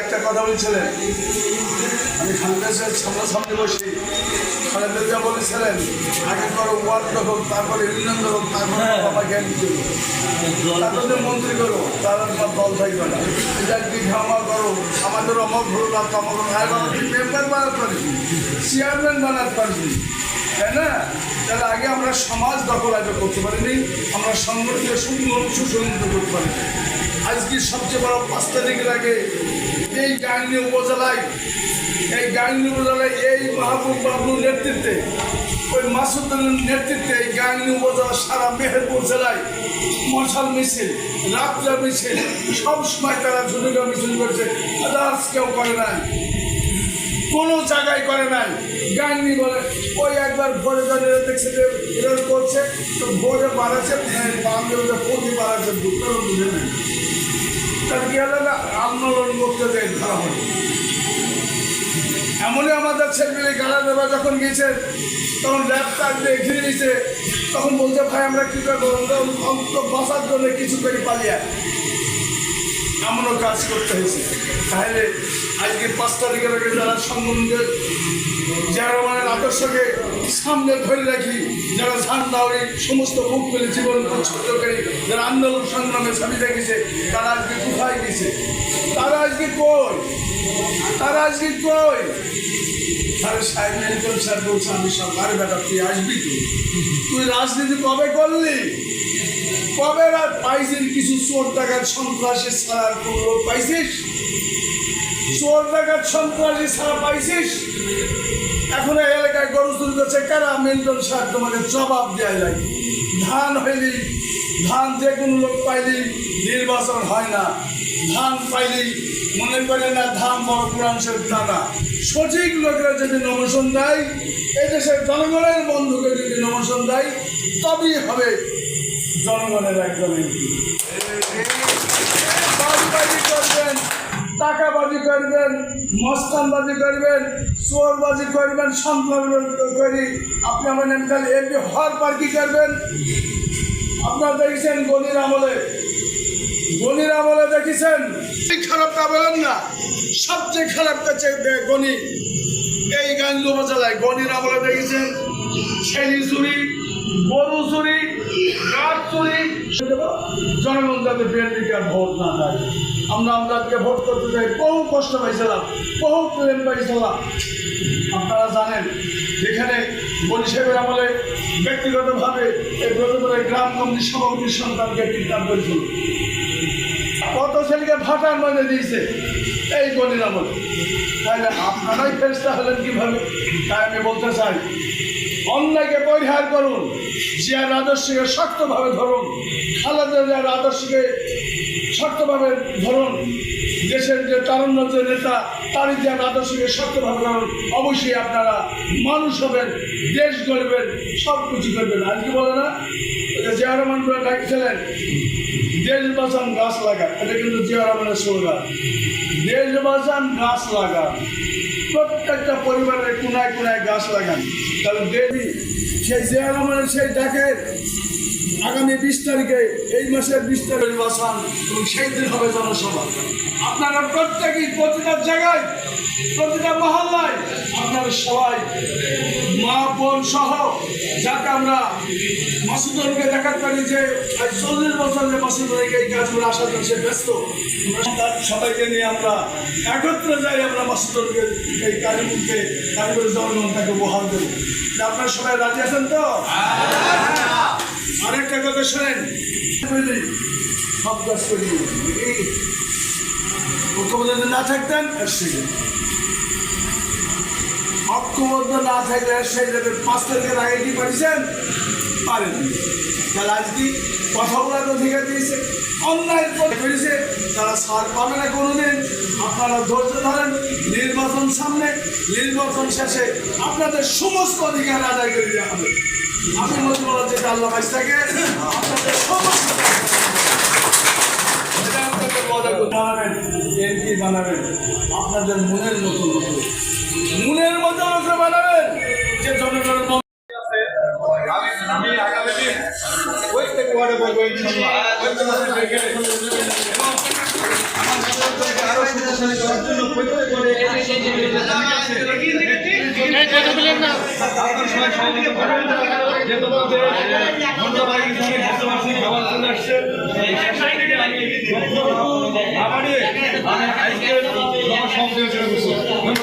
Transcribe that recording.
একটা কথা বলছিলেন। আমি খালেদা জিয়ার সামনাসামনি বসি। খালেদা জিয়া বলেছিলেন আগে করো ওয়ার্ড হোক তারপরে ইউনিয়ন হোক তারপরে বাবা জ্ঞান দিল তারপরে মন্ত্রী করো তার দল থাকবে না। এটা কি ধামা করো? আমাদের অমক হলো না তমক মেম্বার বানাতে পারবি? চেয়ারম্যান বানাতে পারবি। তাই না? তাহলে আগে আমরা সমাজ দখল আগে করতে পারিনি আমরা সংগঠিত সুন্দর সুসংগঠিত করতে পারিনি। আজকে সবচেয়ে বড় পাঁচ তারিখের আগে এই গাংনি উপজেলায় এই গাংনি উপজেলায় এই মাহবুব বাবুর নেতৃত্বে, ওই মাসুদ্দিনের নেতৃত্বে এই গাংনি উপজেলা সারা মেহেরপুর জেলায় মশাল মিছিল রাত্রা মিছিল সব সময় তারা ঝুলিকা মিছিল করছে। আদার্স কেউ করে নাই। কোনো জায়গায় করে নাই। গাঙ্গি বলে, ওই একবার ভোরে দাঁড়িয়ে দেখছে যে এরা করছে, তো ভোরে বাড়াচ্ছে বাংলাদেশে প্রতি বাড়াচ্ছে, দুটো বুঝে নেই। তার কি হলো না? আন্দোলন করতে দেয় ধরা হলো এমনই আমাদের ছেলেমেয়ে গাড়া দেবা যখন গিয়েছে, তখন ল্যাপটপ দিয়ে ঘিরে নিয়েছে তখন বলছে, ভাই, আমরা কী করব? অন্ত বাঁচার জন্য কিছু করে পালিয়ে এমনও কাজ করতে হয়েছে। তাহলে আজকে পাঁচ তারিখের আগে যারা সম্বন্ধে, যারা মানে আদর্শকে সামনে ধরে রাখি, যারা ঝান্ডাওয়ারি সমস্ত মুখ পেলে জীবন উৎসর্গকারী যারা আন্দোলন সংগ্রামে ছাবি রেখেছে তারা আজকে কোথায় গেছে? তারা আজকে কই? তারা আজকে কই? আরে সাহেব মেডিকেল স্যার বলছে, আমি সব আরে বেটা, তুই আসবি তুই তুই রাজনীতি কবে করলি? কবে রাত পাইছিস কিছু চোর টাকার সন্ত্রাসী ছাড়ার কোনো লোক পাইছিস? চোর টাকার সন্ত্রাসী ছাড়া পাইছিস? এখন এই এলাকায় গরু চুরি করছে কারা? মিল্টন সাহেব তোমাকে জবাব দেওয়া যায় ধান হইলি, ধান যে কোনো লোক পাইলি নির্বাচন হয় না। ধান পাইলি, মনে করে না ধান বড় কোরআন শরীফ তা না সঠিক লোকেরা যদি নমোশন দেয়, এই দেশের জনগণের বন্ধুকে যদি নমোশন দেয়, তবেই হবে জনগণের একজন এমপি। টাকাবাজি করবেন, মস্তানবাজি করবেন, চোরবাজি করবেন, সন্ত্রাসবাজি করি। আপনি আমার নেমকাল এমপি হওয়ার পর করবেন? আপনারা দেখেছেন গনির আমলে? গনির আমলে দেখেছেন? খারাপটা বলেন না। সবচেয়ে খারাপ কাছে গণি এই গাঙ্গ উপজেলায় গনির আমলে দেখেছেন? ছেলি চুরি গরু চুরি, গাছ চুরি। জনগণ যাতে বিএনপিকে আর ভোট না দেয়। আমরা আমদাদকে ভোট করতে চাই, বহু কষ্ট পাইছিলাম, বহু প্রেম পাইছিলাম। আপনারা জানেন, যেখানে সাহেবের আমলে ব্যক্তিগতভাবে এই ব্রতপুরের গ্রাম কমিটির সভাপতির সন্তানকে কিডন্যাপ করেছিল। কত ছেলেকে ভাটার মধ্যে দিয়েছে, এই গণির আমলে। তাহলে আপনারাই ফেরস্তা হলেন কীভাবে? তাই আমি বলতে চাই অন্যায়কে পরিহার করুন জিয়ার আদর্শকে শক্তভাবে ধরুন, খালেদা জিয়ার আদর্শকে শক্তভাবে ধরুন, দেশের যে তারুণ্য যে নেতা, তারই জিয়ার আদর্শকে শক্তভাবে ধরুন, অবশ্যই আপনারা মানুষ হবেন, দেশ গড়বেন সব কিছু করবেন আজকে বলে না? যে জিয়া রহমান করে ডাকছিলেন, দেশ বাঁচান, গাছ লাগা এটা কিন্তু জিয়া রহমানের স্লোগান। দেশ বাঁচান, গাছ লাগা প্রত্যেকটা পরিবারের কোনায় কোনায় গাছ লাগান। কারণ দেবী সেই জিয়া রহমানের সেই ডাকের আগামী বিশ তারিখে, এই মাসের বিশ তারিখ বাসান এবং সেই দিন হবে জনসভা। আপনারা প্রত্যেকেই প্রতিটা জায়গায়, প্রতিটা মহল্লায় আপনারা সবাই মা, বোন সহ যাকে আমরা মাসুদরকে দেখাতে পারি যে চল্লিশ বছর যে মাসুদরকে এই কাজগুলো আসার জন্য সে ব্যস্ত। সবাইকে নিয়ে আমরা একত্রে যাই, আমরা মাসুদরকে এই কারিগরকে কারিগর জনগণ তাকে বহাল দেবো। আপনারা সবাই রাজি আছেন তো? আরেকটা কথা শোনেন। সব কাজ করি মুখ্যমন্ত্রী না থাকতেন এসে অক্ষমতা না থাকলে যাবে পাঁচ তারিখের আগে কি পারিছেন পারেন তাহলে আজকে কথা বলার অধিকার দিয়েছে তারা সার পাবে না আপনারা ধৈর্য ধরেন, নির্বাচন সামনে, নির্বাচন শেষে আপনাদের সমস্ত অধিকার আদায় করে দেওয়া হবে। আমি মনে যে আল্লাহ ভাইসটাকে আপনাদের সমস্ত আপনাদের মনের মতো মনের মতো লোক বানাবেন, যে জনগণের আপনার সবাই সহযোগিতা করবেন যেহেতু আমাদের ধন্যবাদ এখানে খাবার চলে আসছে। আমাদের আমি আজকে সমাজ